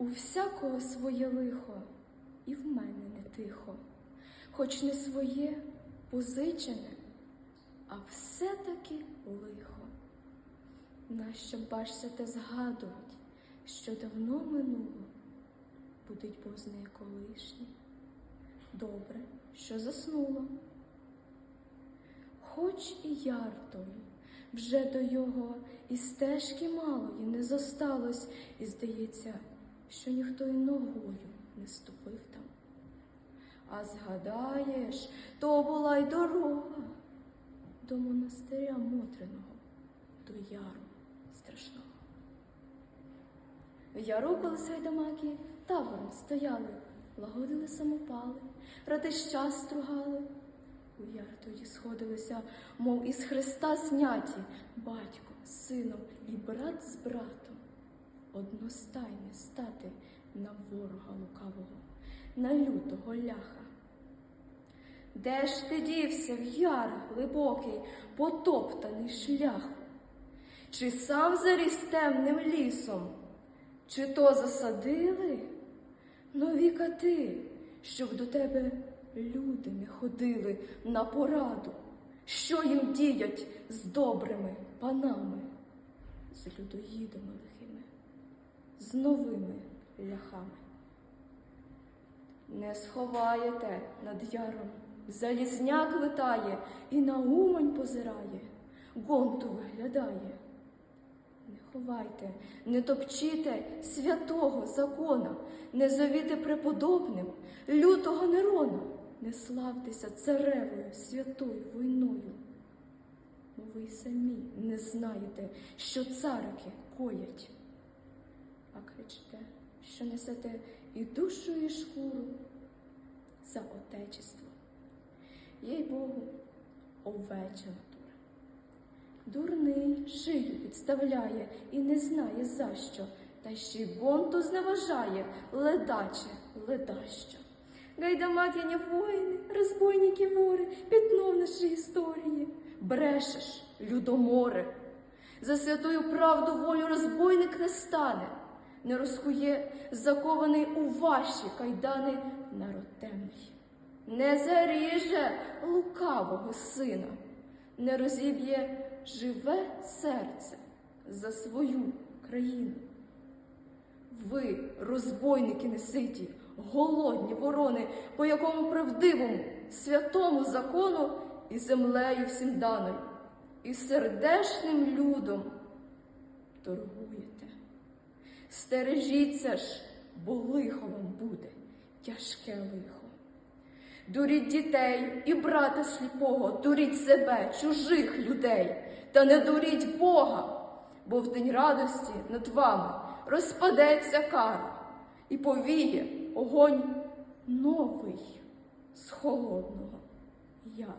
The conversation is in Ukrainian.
У всякого своє лихо, і в мене не тихо, хоч не своє позичене, а все-таки лихо. Нащо бачся те згадувать, що давно минуло, будить бозне колишнє. Добре, що заснуло. Хоч і яртою, вже до його і стежки малої не зосталось, і здається, що ніхто й ногою не ступив там. А згадаєш, то була й дорога до монастиря Мотриного, до яру страшного. В яру, коли сайдамаки табором стояли, лагодили самопали, ратища стругали. У яр тоді сходилися, мов із Христа зняті, батько сином і брат з братом. Одностайне стати на ворога лукавого, на лютого ляха. Де ж ти дівся в яр глибокий, потоптаний шлях? Чи сам заріс темним лісом, чи то засадили нові кати, щоб до тебе люди не ходили на пораду, що їм діять з добрими панами, з людоїдами лихими, з новими ляхами. Не сховаєте над яром, залізняк летає і на умань позирає, гонту виглядає. Не ховайте, не топчіте святого закона, не зовіте преподобним лютого Нерона, не славтеся царевою святою війною. Ви самі не знаєте, що царики коять, а кричте, що несете і душу, і шкуру за отечество. Їй Богу, овеча натура. Дурний шию підставляє і не знає за що, та ще й бонту зневажає, ледаче, ледащо. Гайдамакині воїни, розбойники вори, пятно в нашій історії. Брешеш, людоморе, за святою правду волю розбойник не стане, не розкує закований у ваші кайдани народ темний, не заріже лукавого сина, не розіб'є живе серце за свою країну. Ви, розбойники неситі, голодні ворони, по якому правдивому, святому закону і землею всім даною, і сердешним людом торгуєте. Стережіться ж, бо лихо вам буде, тяжке лихо. Дуріть дітей і брата сліпого, дуріть себе, чужих людей, та не дуріть Бога, бо в день радості над вами розпадеться кара і повіє огонь новий з холодного яру.